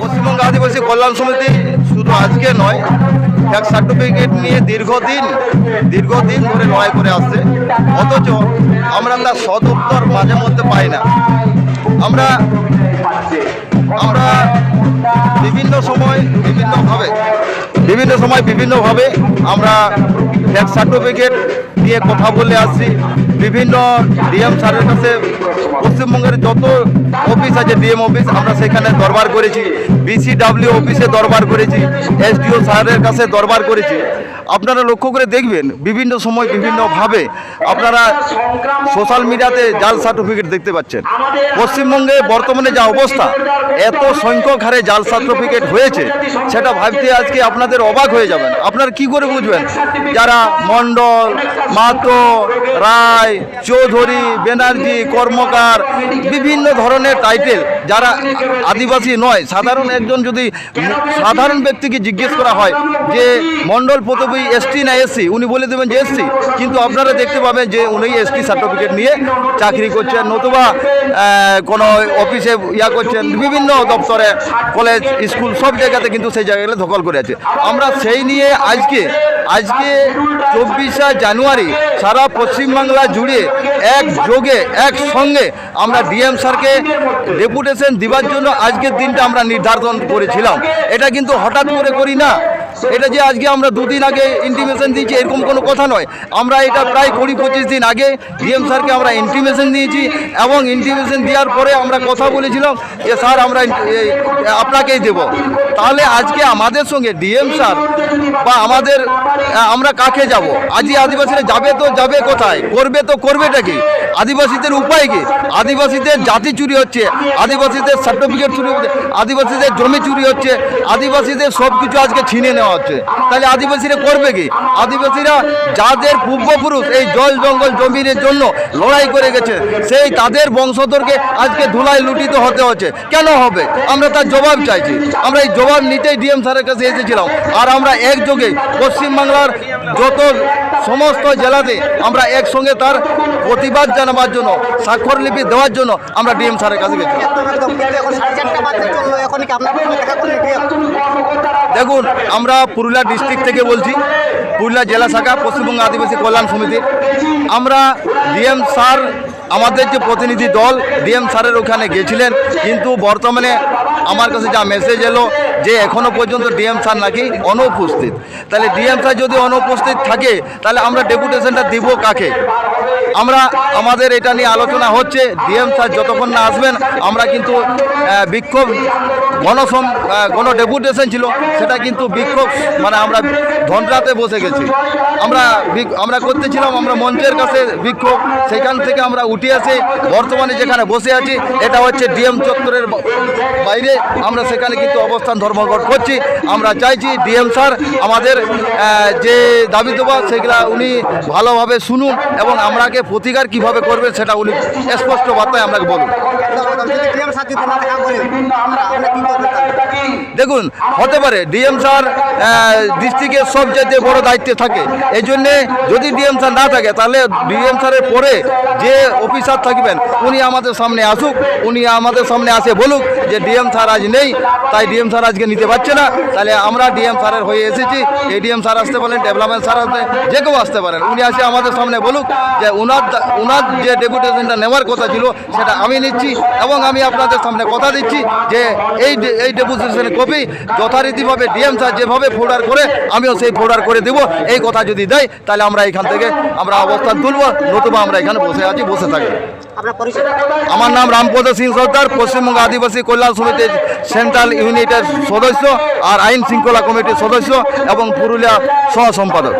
পশ্চিমবঙ্গ আদিবাসী কল্যাণ সমিতি শুধু আজকে নয় এক সার্টিফিকেট নিয়ে দীর্ঘদিন দীর্ঘদিন ধরে লড়াই করে আসছে। অথচ আমরা তার সদ উত্তর মাঝে মধ্যে পাই না। আমরা আমরা বিভিন্ন সময় বিভিন্নভাবে, বিভিন্ন সময় বিভিন্নভাবে আমরা ট্যাক্স সার্টিফিকেট নিয়ে কথা বলে আসছি বিভিন্ন ডিএম স্যারের কাছে পশ্চিমবঙ্গের যত অফিস আছে ডিএম অফিস আমরা সেখানে দরবার করেছি। বিসিডাব্লিউ অফিসে দরবার করেছি। এসডিও স্যারের কাছে দরবার করেছি। আপনারা লক্ষ্য করে দেখবেন, বিভিন্ন সময় বিভিন্নভাবে আপনারা সোশ্যাল মিডিয়াতে জাল সার্টিফিকেট দেখতে পাচ্ছেন। পশ্চিমবঙ্গে বর্তমানে যা অবস্থা, এত সংখ্যক হারে জাল সার্টিফিকেট হয়েছে, সেটা ভাবতে আজকে আপনাদের অবাক হয়ে যাবেন। আপনারা কি করে বুঝবেন? যারা মণ্ডল মাতো রায়, চৌধুরী ব্যানার্জি কর্মকার, বিভিন্ন ধরনের টাইটেল যারা আদিবাসী নয়, সাধারণ একজন যদি সাধারণ ব্যক্তিকে জিজ্ঞেস করা হয় যে মণ্ডল পদবী এসটি না এসসি, উনি বলে দেবেন যে এসসি। কিন্তু আপনারা দেখতে পাবেন যে উনি এসটি সার্টিফিকেট নিয়ে চাকরি করছেন, নতুবা কোনো অফিসে ইয়া করছেন, বিভিন্ন দপ্তরে কলেজ স্কুল সব জায়গাতে কিন্তু সেই জায়গাগুলো দখল করে আছে। আমরা সেই নিয়ে আজকে আজকে চব্বিশে জানুয়ারি সারা পশ্চিমবাংলা জুড়ে এক যোগে, এক সঙ্গে আমরা ডিএম স্যারকে ডেপুটেশন দেওয়ার জন্য আজকের দিনটা আমরা নির্ধারণ করেছিলাম। এটা কিন্তু হঠাৎ করে করি না। এটা যে আজকে আমরা দুদিন আগে ইন্টিমেশন দিয়েছি, এরকম কোনো কথা নয়। আমরা এটা প্রায় কুড়ি পঁচিশ দিন আগে ডিএম স্যারকে আমরা ইন্টিমেশন দিয়েছি এবং ইন্টিমেশন দেওয়ার পরে আমরা কথা বলেছিলাম যে, স্যার, আমরা আপনাকেই দেব। তাহলে আজকে আমাদের সঙ্গে ডিএম স্যার বা আমাদের, আমরা কাকে যাব? আজই আদিবাসীরা যাবে তো যাবে কোথায়? করবে তো করবেটা কি? আদিবাসীদের উপায় কি? আদিবাসীদের জাতি চুরি হচ্ছে, আদিবাসীদের সার্টিফিকেট চুরি হচ্ছে, আদিবাসীদের জমি চুরি হচ্ছে, আদিবাসীদের সব কিছু আজকে ছিনে নেওয়া হচ্ছে। তাহলে আদিবাসীরা করবে কি? আদিবাসীরা যাদের পূর্বপুরুষ এই জল জঙ্গল জমিনের জন্য লড়াই করে গেছে, সেই তাদের বংশধরকে আজকে ধুলায় লুটিত হতে হচ্ছে। কেন হবে? আমরা তার জবাব চাইছি। আমরা এই জবাব নিতেই ডিএম স্যারের কাছে এসেছিলাম। আর আমরা একযোগে পশ্চিমবাংলার যত সমস্ত জেলাতে আমরা একসঙ্গে তার প্রতিবাদ জানাবার জন্য স্বাক্ষরলিপি দেওয়ার জন্য আমরা ডিএম স্যারের কাছে কি দেখুন, আমরা পুরুলিয়া ডিস্ট্রিক্ট থেকে বলছি, পুরুলিয়া জেলা শাখা পশ্চিমবঙ্গ আদিবাসী কল্যাণ সমিতি। আমরা ডিএম স্যার আমাদের যে প্রতিনিধি দল, ডিএম স্যারের ওখানে গেছিলেন, কিন্তু বর্তমানে আমার কাছে যা মেসেজ এলো যে এখনও পর্যন্ত ডিএম স্যার নাকি অনুপস্থিত। তাহলে ডিএম স্যার যদি অনুপস্থিত থাকে, তাহলে আমরা ডেপুটেশনটা দিব কাকে? আমরা আমাদের এটা নিয়ে আলোচনা হচ্ছে। ডিএম স্যার যতক্ষণ না আসবেন, আমরা কিন্তু বিক্ষোভ গণসম গণ ডেপুটেশন ছিল, সেটা কিন্তু বিক্ষোভ মানে আমরা ধনরাতে বসে গেছি। আমরা আমরা করতেছিলাম, আমরা মঞ্চের কাছে বিক্ষোভ, সেখান থেকে আমরা উঠে আসি, বর্তমানে যেখানে বসে আছি, এটা হচ্ছে ডিএম চত্বরের বাইরে, আমরা সেখানে কিন্তু অবস্থান ধর্মঘট করছি। আমরা চাইছি ডিএম স্যার আমাদের যে দাবি দেওয়া সেগুলা উনি ভালোভাবে শুনুন এবং আমরাকে প্রতিকার কীভাবে করবে সেটা উনি স্পষ্ট বার্তায় আপনাকে বলুন। করবেন? দেখুন, হতে পারে ডিএম স্যার ডিস্ট্রিক্টের সব সবচেয়ে বড় দায়িত্বে থাকে। এই জন্যে যদি ডিএম স্যার না থাকে, তাহলে ডিএম স্যারের পরে যে অফিসার থাকবেন, উনি আমাদের সামনে আসুক, উনি আমাদের সামনে আসে বলুক যে ডিএম স্যার আজ নেই, তাই ডিএম স্যার আজকে নিতে পারছে না। তাহলে আমরা ডিএম স্যারের হয়ে এসেছি। এই ডিএম স্যার আসতে পারেন, ডেভেলপমেন্ট স্যার আসতে, যে কেউ আসতে পারেন, উনি আসে আমাদের সামনে বলুক যে উনার দা- উনার যে ডেপুটেশনটা নেওয়ার কথা ছিল সেটা আমি নিচ্ছি এবং আমি আপনাদের সামনে কথা দিচ্ছি যে এই এই ডেপুটেশনের কপি যথারীতিভাবে ডিএম স্যার যেভাবে ফোর্ডার করে আমিও সেই ফোর্ডার করে দেব। এই কথা যদি দেয় তাহলে আমরা এখান থেকে আমরা অবস্থান তুলব নতুবা আমরা এখানে বসে আছি বসে থাকি আমার নাম রামপদ সিং সর্দার পশ্চিমবঙ্গ আদিবাসী কল্যাণ সমিতির সেন্ট্রাল ইউনিটের সদস্য আর আইন শৃঙ্খলা কমিটির সদস্য এবং পুরুলিয়া সহ সম্পাদক